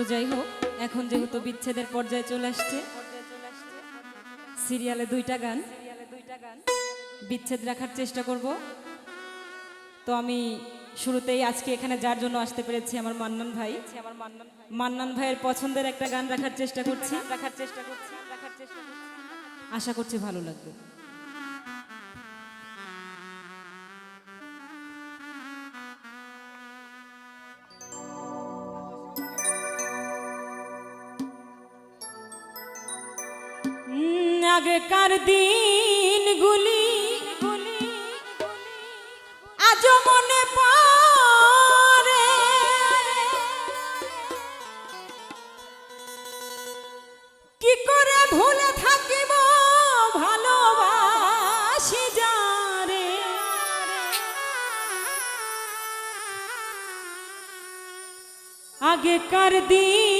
তো যাই হোক, এখন যেহেতু বিচ্ছেদের পর্যায়ে চলে আসছে, সিরিয়ালে দুইটা গান, বিচ্ছেদ রাখার চেষ্টা করব। তো আমি শুরুতেই আজকে এখানে যার জন্য আসতে পেরেছি আমার মান্নান ভাই। আমার মান্নান ভাইয়ের পছন্দের একটা গান রাখার চেষ্টা করছি রাখার চেষ্টা করছি রাখার চেষ্টা করছি। আশা করছি ভালো লাগবে। আগেকার দিনগুলি আজ মনে পড়ে। কি করে ভুলে থাকিব ভালোবাসি যারে? আগেকার দিনগুলি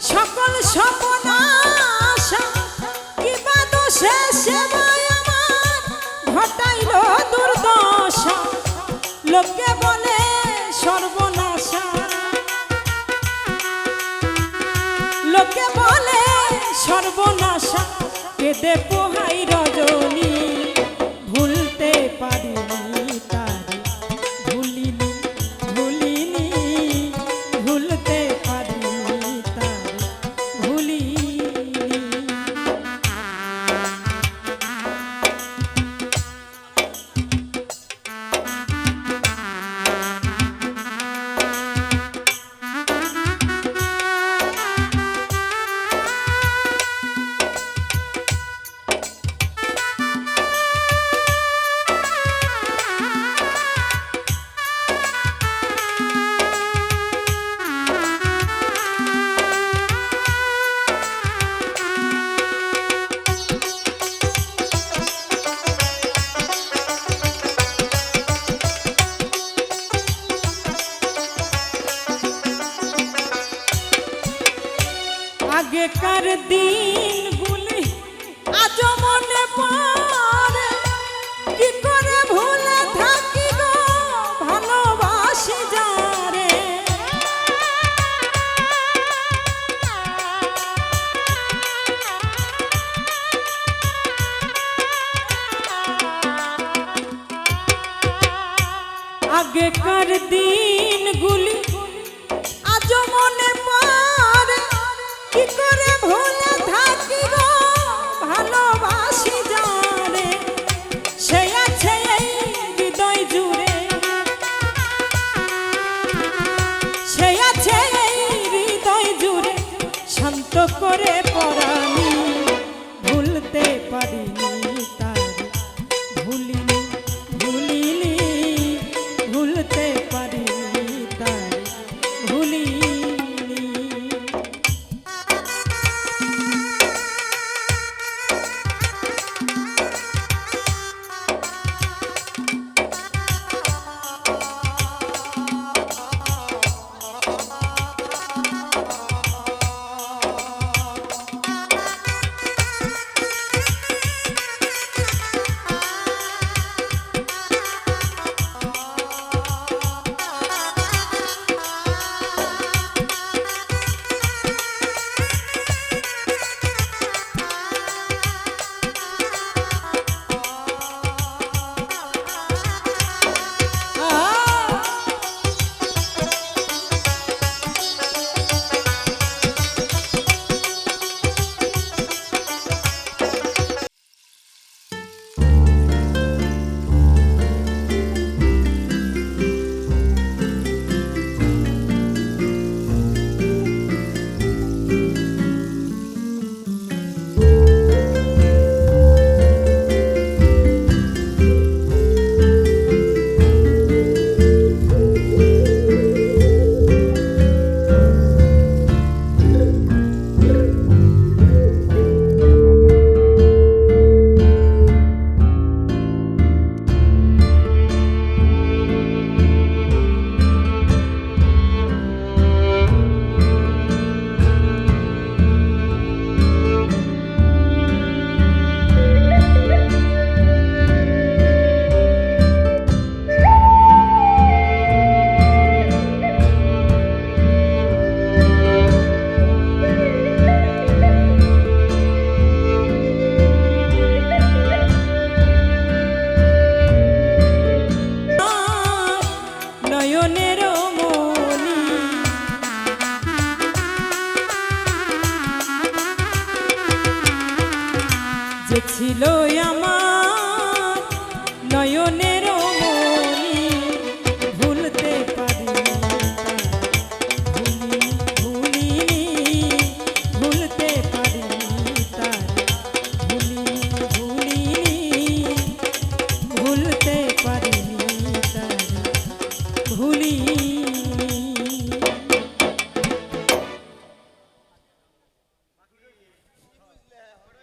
সকল সপনাশা কিবা দোষে সেবায় আমার ঘটাইল দুর্দশা। লোকে বলে সর্বনাশা। লোকে বলে সর্বনাশা আগেকার দিনগুলি আজ মনে পড়ে কি করে ভুলে থাকি গো? ভালোবাসি যারে। আগেকার দিনগুলি শান্ত করে পরানি ভুলতে পারিনি যে ছিল আমার।